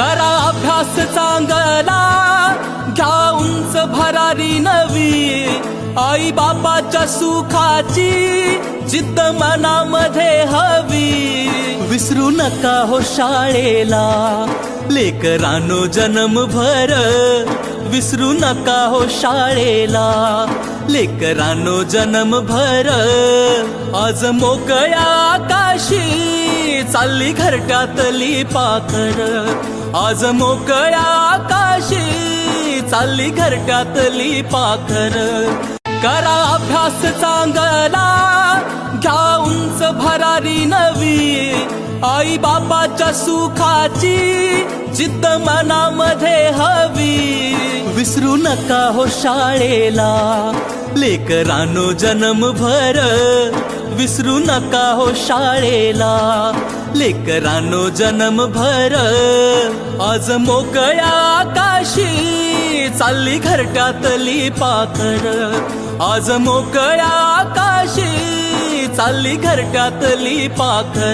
करा अभ्यास चांगला. घ्या उंच भरारी नवी. आई बापाच्या सुखाची जिद्द मनामध्ये हवी. विसरू नका हो शाळेला. लेकरानो जन्मभर विसरू नका हो शाळेला. लेकरानो जन्मभर आज मोकळ्या आकाशी चालली घरट्यातली पाखर आज मोकळ्या आकाशी चालली घरट्यातली पाखर. करा अभ्यास चांगला घ्या उंच भरारी नवी. आई बापाच्या सुखाची जिद्द मनामध्ये हवी. विसरू नका हो शाळेला लेकरानो जन्मभर. विसरू नका हो शाळेला. लेकरांनो जन्मभर आज मोकळ्या आकाशी चालली घरट्यातली पाखर. आज मोकळ्या आकाशी चालली घरट्यातली पाखर.